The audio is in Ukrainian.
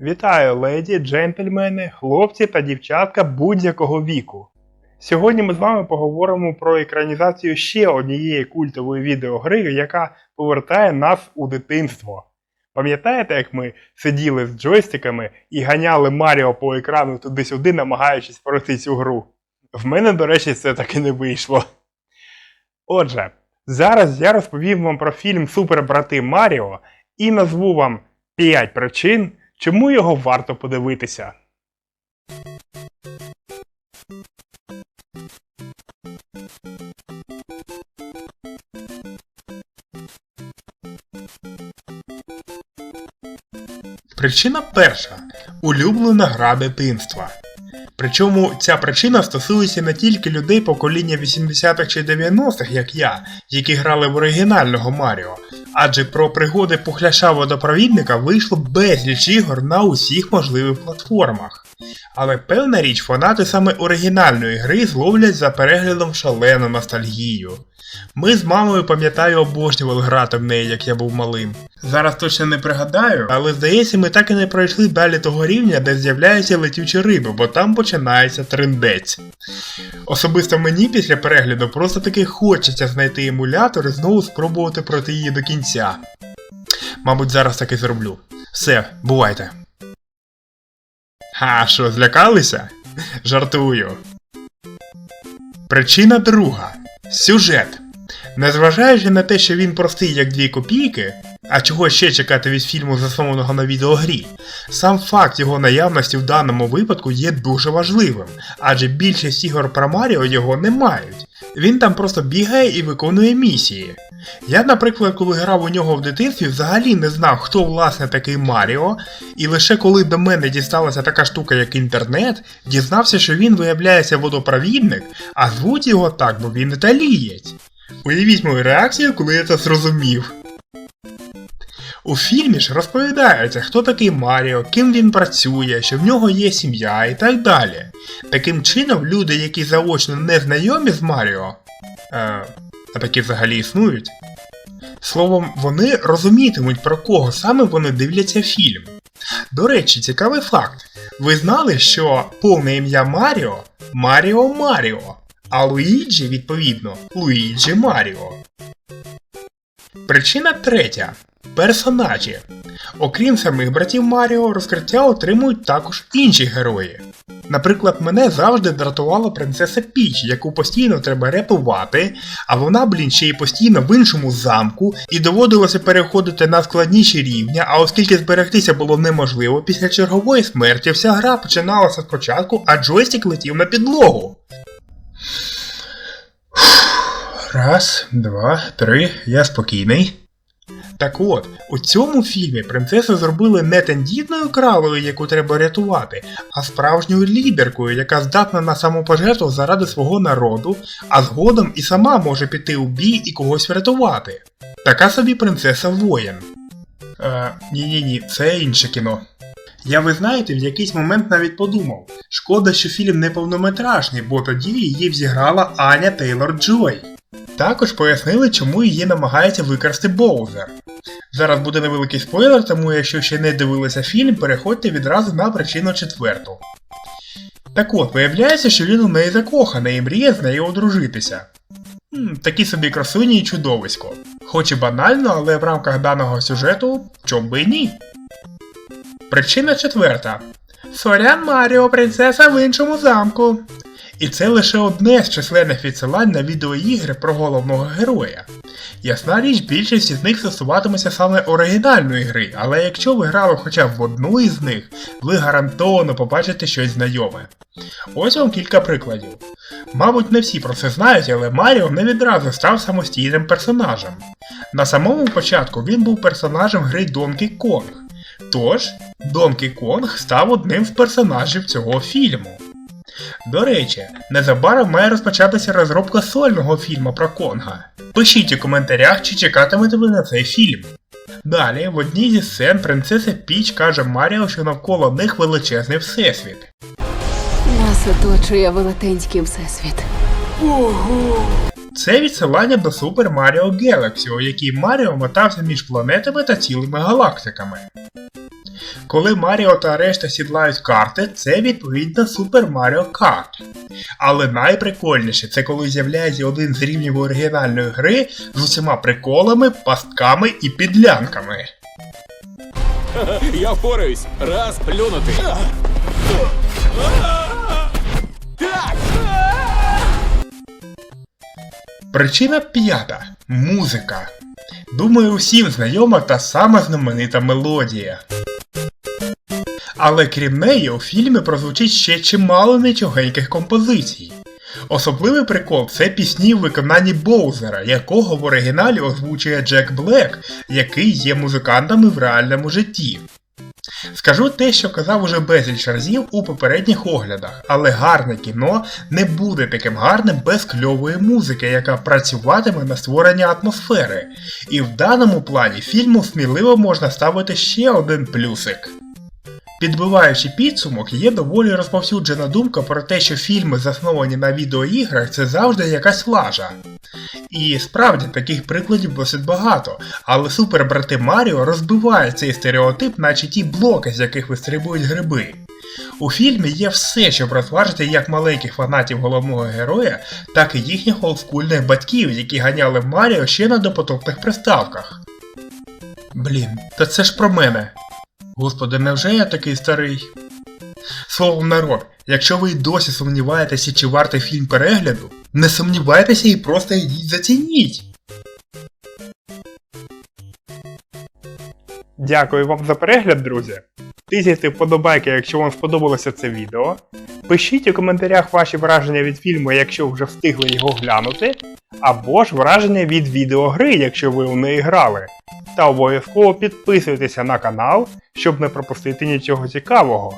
Вітаю, леді, джентльмени, хлопці та дівчатка будь-якого віку. Сьогодні ми з вами поговоримо про екранізацію ще однієї культової відеогри, яка повертає нас у дитинство. Пам'ятаєте, як ми сиділи з джойстиками і ганяли Маріо по екрану туди-сюди, намагаючись пройти цю гру? В мене, до речі, це так і не вийшло. Отже, зараз я розповім вам про фільм Супербрати Маріо і назву вам 5 причин, чому його варто подивитися. Причина перша улюблена гра дитинства. Причому ця причина стосується не тільки людей покоління 80-х чи 90-х, як я, які грали в оригінального Маріо, адже про пригоди пухляша водопровідника вийшло безліч ігор на усіх можливих платформах. Але певна річ, фанати саме оригінальної гри зловлять за переглядом шалену ностальгію. Ми з мамою, пам'ятаю, обожнювали грати в неї, як я був малим. Зараз точно не пригадаю, але здається, ми так і не пройшли далі того рівня, де з'являються летючі риби, бо там починається триндець. Особисто мені після перегляду просто таки хочеться знайти емулятор і знову спробувати пройти її до кінця. Мабуть, зараз так і зроблю. Все, бувайте. Ха, що, злякалися? Жартую. Причина друга. Сюжет. Незважаючи на те, що він простий як дві копійки, а чого ще чекати від фільму, заснованого на відеогрі, сам факт його наявності в даному випадку є дуже важливим, адже більшість ігор про Маріо його не мають. Він там просто бігає і виконує місії. Я, наприклад, коли грав у нього в дитинстві, взагалі не знав, хто власне такий Маріо, і лише коли до мене дісталася така штука, як інтернет, дізнався, що він виявляється водопровідник, а звуть його так, бо він італієць. Уявіть мою реакцію, коли я це зрозумів. У фільмі ж розповідається, хто такий Маріо, ким він працює, що в нього є сім'я і так далі. Таким чином, люди, які заочно не знайомі з Маріо, е, а такі взагалі існують, словом, вони розумітимуть, про кого саме вони дивляться фільм. До речі, цікавий факт. Ви знали, що повне ім'я Маріо Маріо Маріо, а Луїджі, відповідно, Луїджі Маріо. Причина третя. Персонажі. Окрім самих братів Маріо, розкриття отримують також інші герої. Наприклад, мене завжди дратувала принцеса Піч, яку постійно треба рятувати, а вона, блін, ще й постійно в іншому замку, і доводилося переходити на складніші рівня, а оскільки зберегтися було неможливо, після чергової смерті вся гра починалася спочатку, а джойстик летів на підлогу. Раз, два, три, я спокійний. Так от, у цьому фільмі принцесу зробили не тендітною кралою, яку треба рятувати, а справжньою лідеркою, яка здатна на самопожертву заради свого народу, а згодом і сама може піти у бій і когось врятувати. Така собі принцеса воїн. Е, ні-ні-ні, це інше кіно. Я ви знаєте, в якийсь момент навіть подумав, шкода, що фільм не повнометражний, бо тоді її зіграла Аня Тейлор Джой. Також пояснили, чому її намагається викрасти Боузер. Зараз буде невеликий спойлер, тому якщо ще не дивилися фільм, переходьте відразу на причину четверту. Так от, виявляється, що він у неї закоханий і мріє з нею одружитися. Такі собі красуні і чудовисько. Хоч і банально, але в рамках даного сюжету чом би і ні. Причина четверта. Сорян Маріо, принцеса в іншому замку. І це лише одне з численних відсилань на відеоігри про головного героя. Ясна річ, більшість із них стосуватиметься саме оригінальної гри, але якщо ви грали хоча б в одну із них, ви гарантовано побачите щось знайоме. Ось вам кілька прикладів. Мабуть, не всі про це знають, але Маріо не відразу став самостійним персонажем. На самому початку він був персонажем гри Donkey Kong. Тож, Donkey Kong став одним з персонажів цього фільму. До речі, незабаром має розпочатися розробка сольного фільму про Конга. Пишіть у коментарях, чи чекатимете ви на цей фільм. Далі, в одній зі сцен принцеса Піч каже Маріо, що навколо них величезний всесвіт. Нас оточує велетенський всесвіт. Це відсилання до Super Mario Galaxy, у якій Маріо мотався між планетами та цілими галактиками. Коли Маріо та решта сідлають карти, це відповідно Super Mario Kart. Але найприкольніше це коли з'являється один з рівнів оригінальної гри з усіма приколами, пастками і підлянками. Я впораюсь. Раз, плюнути. Причина п'ята музика. Думаю, усім знайома та сама знаменита мелодія. Але крім неї, у фільмі прозвучить ще чимало нічогеньких композицій. Особливий прикол це пісні в виконанні Боузера, якого в оригіналі озвучує Джек Блек, який є музикантами в реальному житті. Скажу те, що казав уже безліч разів у попередніх оглядах, але гарне кіно не буде таким гарним без кльової музики, яка працюватиме на створення атмосфери. І в даному плані фільму сміливо можна ставити ще один плюсик. Підбиваючи підсумок, є доволі розповсюджена думка про те, що фільми, засновані на відеоіграх, це завжди якась лажа. І справді таких прикладів досить багато, але супербрати Маріо розбивають цей стереотип, наче ті блоки, з яких вистрибують гриби. У фільмі є все, щоб розважити як маленьких фанатів головного героя, так і їхніх олдскульних батьків, які ганяли Маріо ще на допотопних приставках. Блін, та це ж про мене. Господи, невже я такий старий? Словом, народ, якщо ви й досі сумніваєтеся, чи вартий фільм перегляду, не сумнівайтеся і просто йдіть зацініть. Дякую вам за перегляд, друзі. Тисяйте вподобайки, якщо вам сподобалося це відео. Пишіть у коментарях ваші враження від фільму, якщо вже встигли його глянути, або ж враження від відеогри, якщо ви у неї грали. Та обов'язково підписуйтеся на канал, щоб не пропустити нічого цікавого.